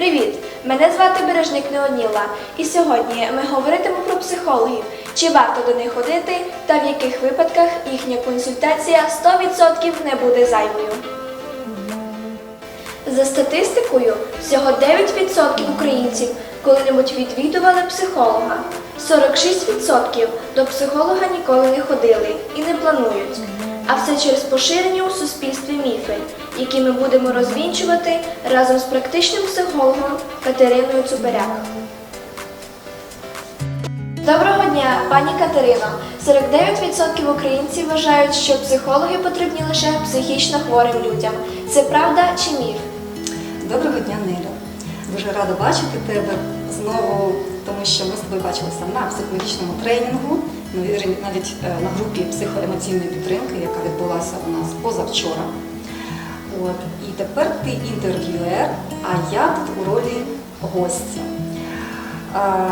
Привіт! Мене звати Бережник Неоніла, і сьогодні ми говоритимо про психологів, чи варто до них ходити та в яких випадках їхня консультація 100% не буде зайвою. За статистикою, всього 9% українців коли-небудь відвідували психолога. 46% до психолога ніколи не ходили і не планують. А все через поширені у суспільстві міфи, які ми будемо розвінчувати разом з практичним психологом Катериною Цуперяк. Доброго дня, пані Катерино. 49% українців вважають, що психологи потрібні лише психічно хворим людям. Це правда чи міф? Доброго дня, Неля. Дуже рада бачити тебе знову, тому що ми з тобою бачилися на психологічному тренінгу, навіть е, на групі психоемоційної підтримки, яка відбулася у нас позавчора. От. І тепер ти інтерв'юер, а я тут у ролі гостя. Е,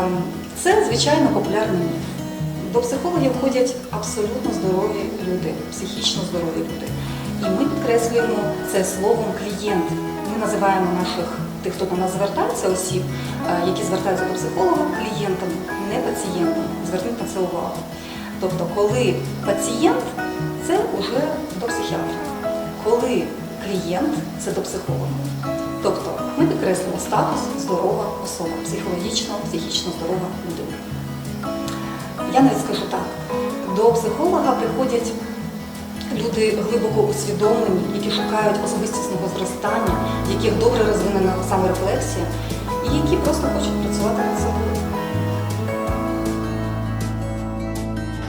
Це, звичайно, популярний міф. До психологів ходять абсолютно здорові люди, психічно здорові люди. І ми підкреслюємо це словом клієнт. Ми називаємо наших тих, хто до нас звертається, осіб, е, які звертаються до психолога, клієнтами, не пацієнтами. Зверніть на це увагу. Тобто, коли пацієнт це вже до психіатра, коли клієнт це до психолога. Тобто ми підкреслюємо статус здорова особа, психологічно, психічно здорова людина. Я навіть скажу так: до психолога приходять люди глибоко усвідомлені, які шукають особистісного зростання, в яких добре розвинена саморефлексія, і які просто хочуть працювати над собою.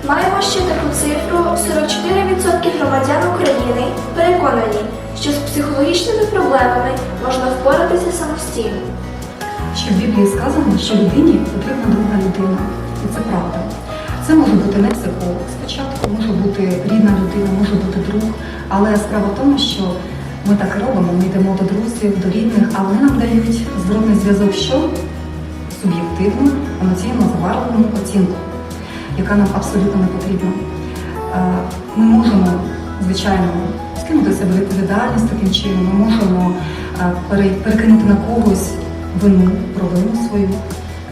Маємо ще таку цифру: 44% громадян України переконані, що з психологічними проблемами можна впоратися самостійно. Що в Біблії сказано, що людині потрібна друга людина. І це правда. Це може бути не психолог спочатку, може бути рідна людина, може бути друг. Але справа в тому, що ми так робимо, ми йдемо до друзів, до рідних, а вони нам дають зворотний зв'язок, що суб'єктивну, емоційно забарвлену оцінку, яка нам абсолютно не потрібна. Е, Ми можемо, звичайно, скинути себе відповідальність таким чином, ми можемо е, перекинути на когось вину, провину свою,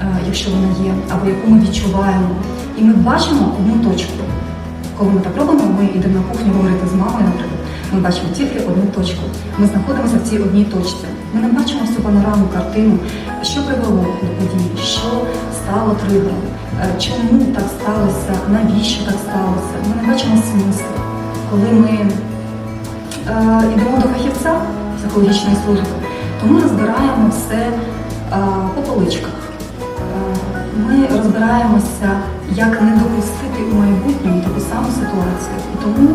е, якщо вона є, або яку ми відчуваємо. І ми бачимо одну точку. Коли ми так робимо, ми йдемо на кухню говорити з мамою, наприклад, ми бачимо тільки одну точку. Ми знаходимося в цій одній точці. Ми не бачимо всю панорамну картину, що привело до події, що стало тригером, е, чому так сталося, навіщо так сталося. Ми не бачимо смислу. Коли ми е, йдемо до фахівця психологічної служби, то ми розбираємо все е, по поличках. Ми розбираємося, як не допустити у майбутньому таку саму ситуацію. І тому,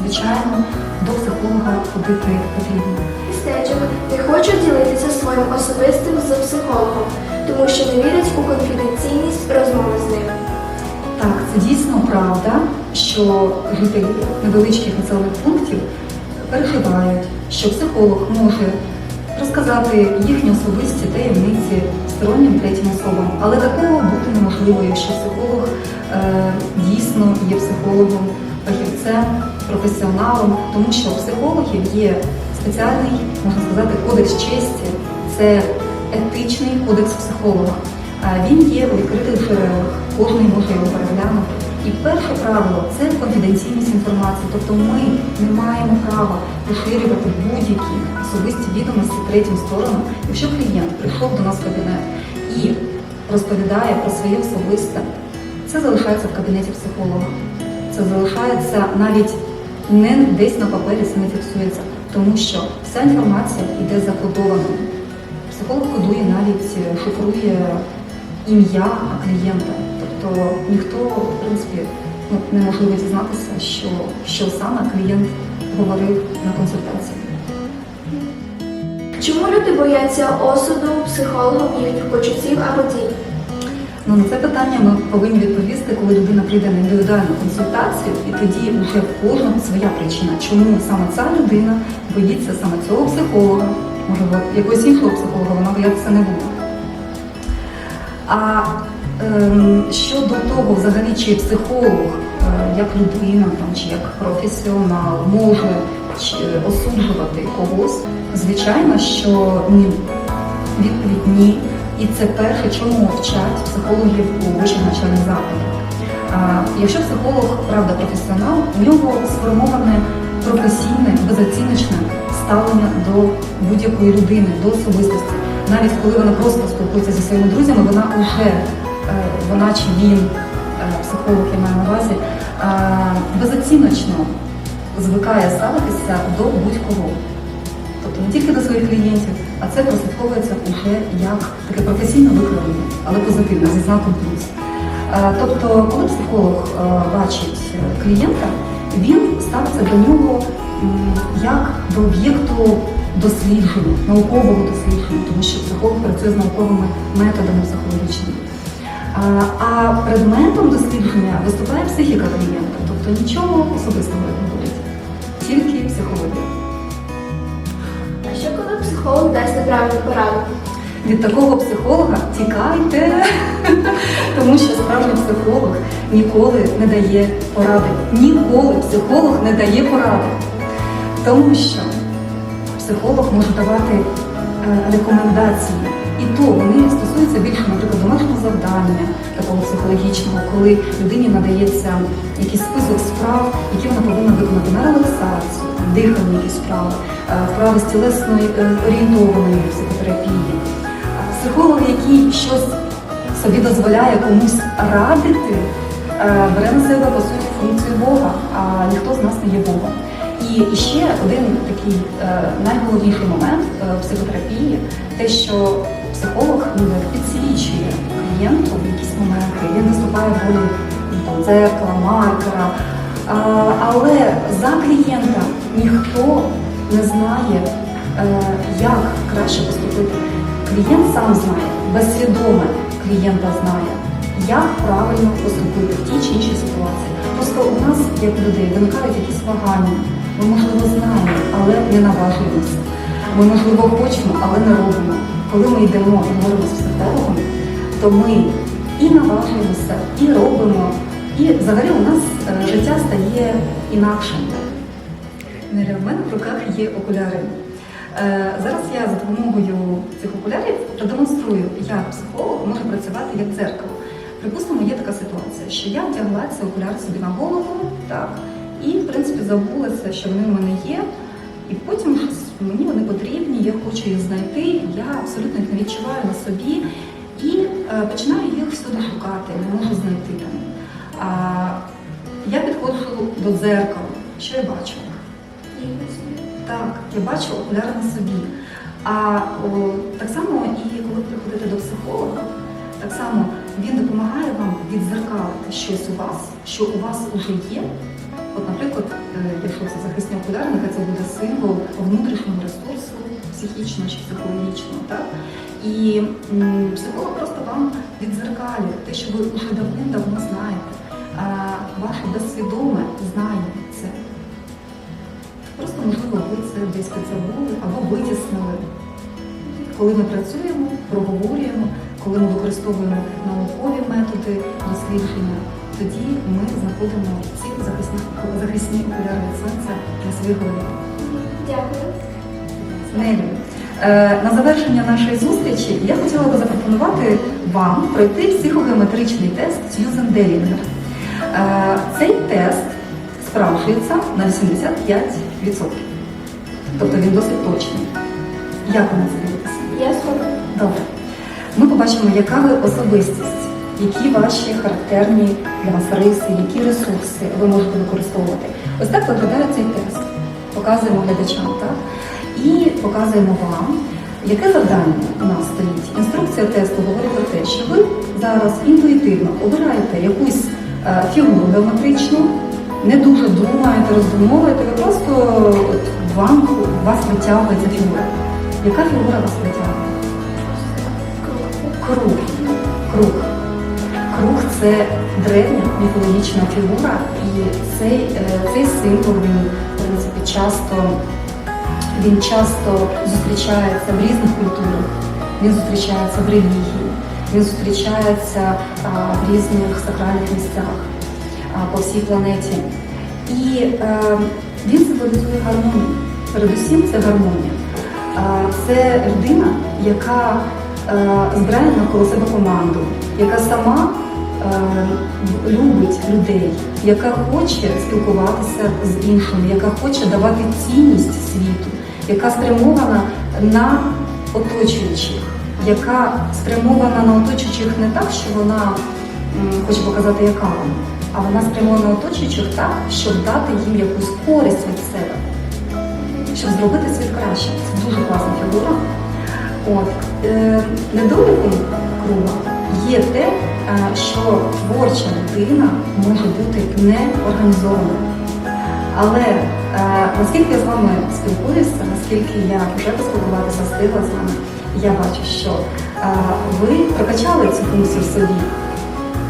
звичайно, до психолога ходити потрібно. Містечок не хочуть ділитися своїм особистим з психологом, тому що не вірять у конфіденційність розмови з ним. Так, це дійсно правда, що жителі невеличких населених пунктів переживають, що психолог може розказати їхні особисті таємниці стороннім третім особам. Але такого бути неможливо, якщо психолог е, дійсно є психологом, фахівцем, професіоналом, тому що у психологів є спеціальний, можна сказати, кодекс честі. Це етичний кодекс психолога. Він є у відкритих джерелах, кожен може його переглянути. І перше правило це конфіденційність інформації. Тобто ми не маємо права поширювати будь-які особисті відомості третім сторонам. Якщо клієнт прийшов до нас в кабінет і розповідає про своє особисте, це залишається в кабінеті психолога. Це залишається навіть не десь на папері, це не фіксується, тому що вся інформація йде закодовано. Психолог кодує навіть шифрує ім'я клієнта. Тобто ніхто, в принципі, ну, неможливо дізнатися, що, що саме клієнт говорив на консультації. Чому люди бояться осуду психологом їхніх почуттів або дій? Ну, на це питання ми повинні відповісти, коли людина прийде на індивідуальну консультацію, і тоді вже в кожного своя причина, чому саме ця людина боїться саме цього психолога, можливо, якогось іншого психолога, вона боятися не буде. А ем, щодо того, взагалі, чи психолог, е, як людина там, чи як професіонал може чи, осуджувати когось, звичайно, що ні. Відповідь ні. І це перше, чому вчать психологів у вищих навчальних закладах. Якщо психолог, правда, професіонал, у нього сформоване професійне, безоціночне ставлення до будь-якої людини, до особистості. Навіть коли вона просто спілкується зі своїми друзями, вона вже, е, вона чи він, е, психолог, я маю на увазі, е, безоціночно звикає ставитися до будь-кого. Тобто не тільки до своїх клієнтів, а це прослідковується вже як таке професійне викривлення, але позитивне, зі знаком плюс. Тобто, коли психолог бачить клієнта, він ставиться до нього як до об'єкту дослідження, наукового дослідження, тому що психолог працює з науковими методами психологічними. А, предметом дослідження виступає психіка клієнта, тобто нічого особистого не говорить, тільки психологія. А що коли психолог дасть неправильну пораду? Від такого психолога тікайте, тому що справжній психолог ніколи не дає поради. Ніколи психолог не дає поради. Тому що психолог може давати е, рекомендації, і то вони стосуються більше, наприклад, домашнього завдання, такого психологічного, коли людині надається якийсь список справ, які вона повинна виконати на релаксацію, дихальні якісь справи, е, вправи з тілесної е, орієнтованої психотерапії. Психолог, який щось собі дозволяє комусь радити, бере на себе по суті функцію Бога, а ніхто з нас не є Богом. І ще один такий е, найголовніший момент е, в психотерапії те, що психолог ну, підсвічує клієнту в якісь моменти, він виступає в ролі ну, дзеркала, маркера. Але за клієнта ніхто не знає, е, як краще поступити. Клієнт сам знає, безсвідоме клієнта знає, як правильно поступити в тій чи іншій ситуації. Просто у нас, як людей, виникають якісь вагання. Ми, можливо, знаємо, але не наважуємося. Ми, можливо, хочемо, але не робимо. Коли ми йдемо і говоримо з психологом, то ми і наважуємося, і робимо. І взагалі у нас е, життя стає інакшим. Неля, в мене в руках є окуляри. Е, Зараз я за допомогою цих окулярів продемонструю, як психолог може працювати як дзеркало. Припустимо, є така ситуація, що я вдягла ці окуляри собі на голову, так, і в принципі забулася, що вони в мене є. І потім мені вони потрібні, я хочу їх знайти, я абсолютно їх не відчуваю на собі і е, починаю їх всюди шукати, не можу знайти. А, я підходжу до дзеркала. Що я бачу? Так, я бачу окуляри на собі. А о, так само і коли приходите до психолога, так само він допомагає вам відзеркалити щось у вас, що у вас вже є. От, наприклад, е, якщо це захисні окуляри, це буде символ внутрішнього ресурсу, психічного чи психологічного. Так? І психолог просто вам відзеркалює те, що ви вже давним-давно знаєте. А ваше безсвідоме знає це. Просто, можливо, ви це десь підзабули або витіснили. Коли ми працюємо, проговорюємо, коли ми використовуємо наукові методи дослідження, тоді ми знаходимо ці захисні, захисні окуляри від сонця на своїй голові. Дякую. Нелі, е, на завершення нашої зустрічі я хотіла би запропонувати вам пройти психогеометричний тест Сьюзен Делінгер. Цей тест справджується на 85%. Тобто він досить точний. Як ви на це? Я згодна. Добре. Ми побачимо, яка ви особистість, які ваші характерні для вас риси, які ресурси ви можете використовувати. Ось так виглядає цей тест. Показуємо глядачам, так? І показуємо вам, яке завдання у нас стоїть. Інструкція тесту говорить про те, що ви зараз інтуїтивно обираєте якусь е, фігуру геометричну, не дуже думаєте, роздумовуєте, ви просто от, вам, вас витягує ця фігура. Яка фігура вас витягує? Круг. Круг. Це древня міфологічна фігура, і цей, е, цей символ він, в принципі, часто, він часто зустрічається в різних культурах. Він зустрічається в релігії, він зустрічається в різних сакральних місцях по всій планеті. І е, він символізує гармонію. Передусім це гармонія. це людина, яка е, збирає навколо себе команду, яка сама любить людей, яка хоче спілкуватися з іншими, яка хоче давати цінність світу, яка спрямована на оточуючих, яка спрямована на оточуючих не так, що вона хоче показати, яка вона, а вона спрямована на оточуючих так, щоб дати їм якусь користь від себе, щоб зробити світ краще. Це дуже класна фігура. От е, недоліком круга є те, е, що творча людина може бути неорганізованою. Але е, наскільки я з вами спілкуюся, наскільки я вже поспілкуватися встигла з вами, я бачу, що е, ви прокачали цю функцію в собі.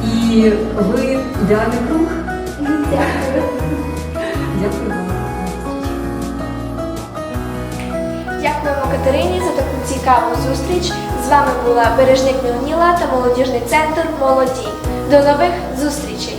І ви ідеальний круг. Дякую. Дякую вам. Дякуємо Катерині за цікаву зустріч. З вами була Бережник Мілніла та молодіжний центр Молоді. До нових зустрічей!